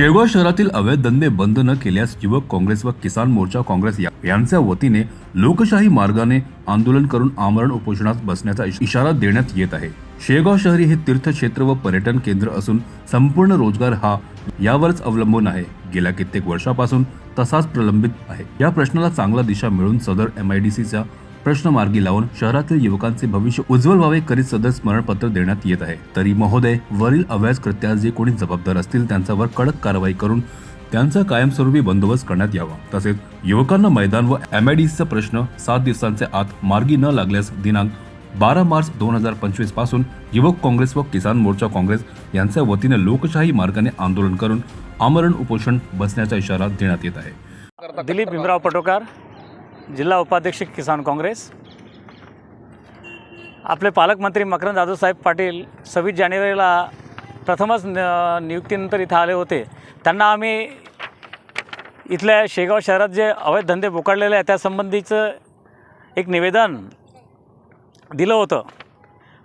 शेळगाव शहरातील अवैध धंदे बंद न केल्यास युवक काँग्रेस व किसान मोर्चा काँग्रेस या- यांच्या वतीने लोकशाही मार्गाने आंदोलन करून आमरण उपोषणात बसण्याचा इशारा देण्यात येत आहे. शेगाव शहरी हे तीर्थक्षेत्र व पर्यटन केंद्र असून संपूर्ण रोजगार हा यावरच अवलंबून आहे. गेल्या कित्येक वर्षापासून तसाच प्रलंबित आहे. या प्रश्नाला चांगला दिशा मिळून सदर एमआयडीसीचा प्रश्न मार्गी लावून शहरातील युवकांचे भविष्य उज्ज्वल व्हावे करीत सदर स्मरणपत्र देण्यात येत आहे. तरी महोदय वरील अव्याज कृत्यास जे कोणी जबाबदार असतील त्यांच्यावर कडक कारवाई करून त्यांचा कायमस्वरूपी बंदोबस्त करण्यात यावा. तसेच युवकांना मैदान व एमआयडीसीचा प्रश्न सात दिवसांच्या आत मार्गी न लागल्यास दिनांक बारा मार्च दोन हजार पंचवीसपासून युवक काँग्रेस व किसान मोर्चा काँग्रेस यांच्या वतीने लोकशाही मार्गाने आंदोलन करून आमरण उपोषण बसण्याचा इशारा देण्यात येत आहे. दिलीप भीमराव पटोकार. जिल्हा उपाध्यक्ष किसान काँग्रेस. आपले पालकमंत्री मकरंद जाधवसाहेब पाटील सव्वीस जानेवारीला प्रथमच न नियुक्तीनंतर इथं आले होते. त्यांना आम्ही इथल्या शेगाव शहरात जे अवैध धंदे बोकाडलेले आहेत त्यासंबंधीचं एक निवेदन दिलं होतं.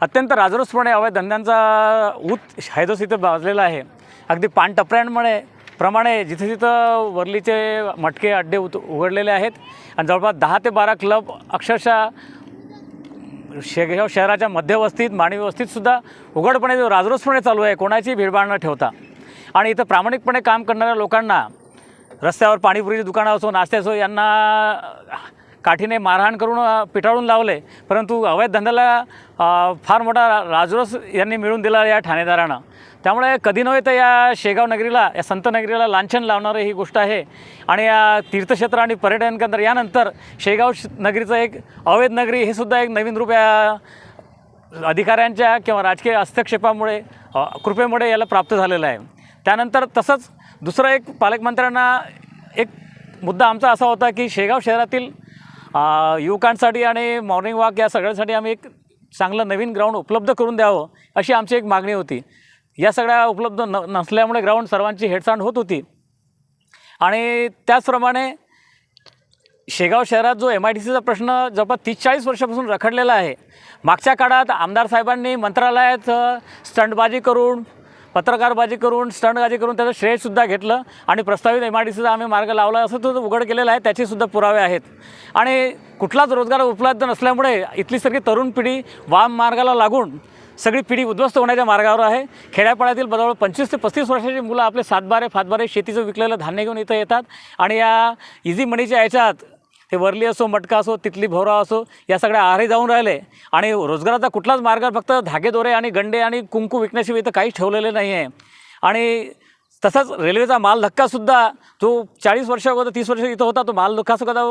अत्यंत राजरोसपणे अवैध धंद्यांचा ऊत हैदोस इथं बाजलेला आहे. अगदी पानटपऱ्यांमुळे प्रमाणे जिथे जिथं वरलीचे मटके अड्डे उत उघडलेले आहेत आणि जवळपास दहा ते बारा क्लब अक्षरशः शेगाव शहराच्या मध्यवस्तीत मानवी वस्तीतसुद्धा उघडपणे राजरोसपणे चालू आहे. कोणाची भीडभाड न ठेवता. आणि इथं प्रामाणिकपणे काम करणाऱ्या लोकांना रस्त्यावर पाणीपुरीची दुकानं असो नाश्ते असो यांना काठीने मारहाण करून पिटाळून लावले. परंतु अवैध धंद्याला फार मोठा राजरोस यांनी मिळून दिला या ठाणेदारानं. त्यामुळे कधी नव्हे तर या शेगाव नगरीला या संत नगरीला लांछन लावणारी ही गोष्ट आहे. आणि या तीर्थक्षेत्र आणि पर्यटन केंद्र यानंतर शेगाव श- नगरीचं एक अवैध नगरी हे सुद्धा एक नवीन रूप या अधिकाऱ्यांच्या किंवा राजकीय हस्तक्षेपामुळे कृपेमुळे याला प्राप्त झालेलं आहे. त्यानंतर तसंच दुसरं एक पालकमंत्र्यांना एक मुद्दा आमचा असा होता की शेगाव शहरातील युवकांसाठी आणि मॉर्निंग वॉक या सगळ्यांसाठी आम्ही एक चांगलं नवीन ग्राउंड उपलब्ध करून द्यावं अशी आमची एक मागणी होती. या सगळ्या उपलब्ध न नसल्यामुळे ग्राउंड सर्वांची हेडसांड होत होती. आणि त्याचप्रमाणे शेगाव शहरात जो एम आय डी सीचा प्रश्न जवळपास तीस चाळीस वर्षापासून रखडलेला आहे मागच्या काळात आमदार साहेबांनी मंत्रालयात स्टंटबाजी करून पत्रकारबाजी करून स्टंटबाजी करून त्याचं श्रेयसुद्धा घेतलं आणि प्रस्तावित एम आय डी सीचा आम्ही मार्ग लावला असं तो उघड केलेला आहे त्याचेसुद्धा पुरावे आहेत. आणि कुठलाच रोजगार उपलब्ध नसल्यामुळे इथली सगळी तरुण पिढी वाम मार्गाला लागून सगळी पिढी उद्ध्वस्त होण्याच्या मार्गावर आहे. खेड्यापाड्यातील जवळ पंचवीस ते पस्तीस वर्षाची मुलं आपले सातबारे फातबारे शेतीचं विकलेलं धान्य घेऊन इथं येतात आणि या इझी मनीच्या याच्यात ते वरली असो मटका असो तिथली भोवरा असो या सगळ्या आहारी जाऊन राहिले. आणि रोजगाराचा कुठलाच मार्ग फक्त धागेदोरे आणि गंडे आणि कुंकू विकण्याशिवाय इथं काहीच ठेवलेले नाही आहे आणि तसाच रेल्वेचा माल धक्कासुद्धा जो चाळीस वर्ष अगोदर तीस वर्ष इथं होता तो माल धक्कासुद्धा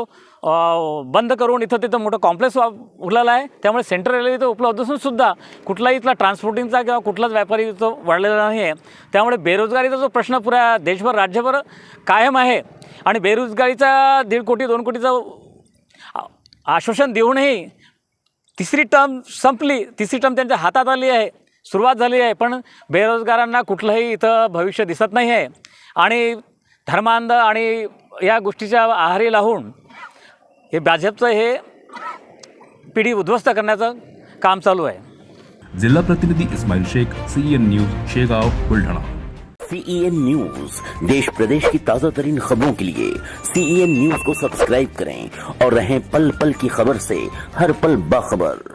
बंद करून इथं तिथं मोठं कॉम्प्लेक्स उरलेला आहे. त्यामुळे सेंट्रल रेल्वे इथं उपलब्ध असून सुद्धा कुठलाही इथला ट्रान्सपोर्टिंगचा किंवा कुठलाच व्यापारी इथं वाढलेला नाही आहे त्यामुळे बेरोजगारीचा जो प्रश्न पुऱ्या देशभर राज्यभर कायम आहे. आणि बेरोजगारीचा दीड कोटी दोन कोटीचा आश्वासन देऊनही तिसरी टर्म संपली. तिसरी टर्म त्यांच्या हातात आली आहे. सुरुवात झाली आहे पण बेरोजगारांना कुठलंही इथं भविष्य दिसत नाही आहे आणि धर्मांध आणि या गोष्टीच्या आहारी लावून हे भाजपचं हे पिढी उद्ध्वस्त करण्याचं काम चालू आहे. जिल्हा प्रतिनिधी Ismail Shaikh CN news Shegaon Buldhana. CEN news देश प्रदेश की ताजा तरीन खबरों के लिए सीईएन न्यूज को सब्सक्राइब करें और रहें पल पल की खबर से हर पल बाखबर।